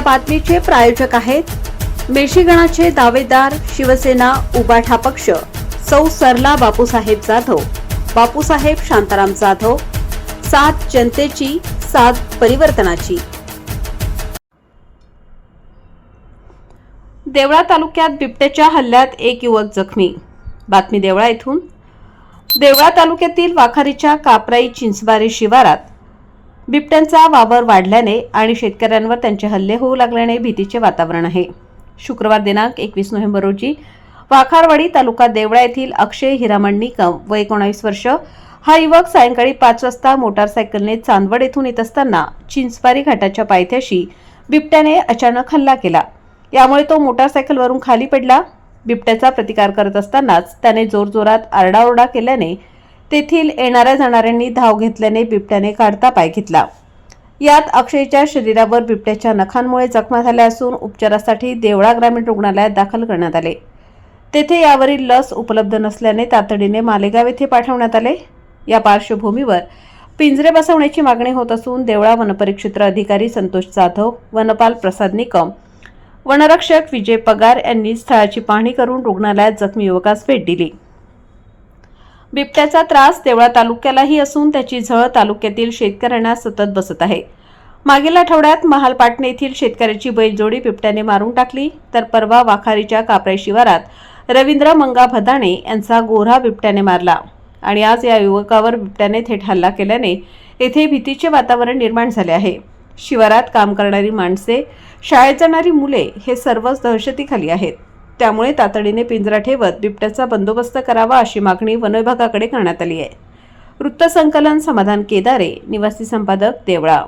बातमीचे प्रायोजक आहेत मेशीगणाचे दावेदार शिवसेना उबाठा पक्ष सौ सरला बापूसाहेब जाधव बापूसाहेब शांताराम जाधव सात जनतेची सात परिवर्तनाची. देवळा तालुक्यात बिबट्याच्या हल्ल्यात एक युवक जखमी. बातमी देवळा येथून. देवळा तालुक्यातील वाखारीच्या कापराई चिंचबारे शिवारात बिबट्यांचा वावर वाढल्याने आणि शेतकऱ्यांवर त्यांचे हल्ले होऊ लागल्याने भीतीचे वातावरण आहे. शुक्रवार दिनांक एकवीस नोव्हेंबर रोजी वाखारवाडी तालुका देवळा येथील अक्षय हिरामण निकम व एकोणावीस वर्ष हा युवक सायंकाळी पाच वाजता मोटारसायकलने चांदवड येथून येत असताना चिंचपारी घाटाच्या पायथ्याशी बिबट्याने अचानक हल्ला केला. यामुळे तो मोटारसायकलवरून खाली पडला. बिबट्याचा प्रतिकार करत असतानाच त्याने जोरजोरात आरडाओरडा केल्याने तेथील येणाऱ्या जाणाऱ्यांनी धाव घेतल्याने बिबट्याने काढता पाय घेतला. यात अक्षयच्या शरीरावर बिबट्याच्या नखांमुळे जखमा झाल्या असून उपचारासाठी देवळा ग्रामीण रुग्णालयात दाखल करण्यात आले. तेथे यावरील लस उपलब्ध नसल्याने तातडीने मालेगाव येथे पाठवण्यात आले. या पार्श्वभूमीवर पिंजरे बसवण्याची मागणी होत असून देवळा वनपरिक्षेत्र अधिकारी संतोष जाधव वनपाल प्रसाद निकम वनरक्षक विजय पगार यांनी स्थळाची पाहणी करून रुग्णालयात जखमी युवकास भेट दिली. बिबट्याचा त्रास देवळा तालुक्यालाही असून त्याची झळ तालुक्यातील शेतकऱ्यांना सतत बसत आहे. मागील आठवड्यात महालपाटणे येथील शेतकऱ्याची बैलजोडी बिबट्याने मारून टाकली. तर परवा वाखारीच्या कापराई शिवारात रवींद्र मंगा भदाणे यांचा गोरा बिबट्याने मारला आणि आज या युवकावर बिबट्याने थेट हल्ला केल्याने येथे भीतीचे वातावरण निर्माण झाले आहे. शिवारात काम करणारी माणसे शाळेत जाणारी मुले हे सर्वच दहशतीखाली आहेत. त्यामुळे तातडीने पिंजरा ठेवत बिबट्याचा बंदोबस्त करावा अशी मागणी वनविभागाकडे करण्यात आली आहे. वृत्तसंकलन समाधान केदारे निवासी संपादक देवळा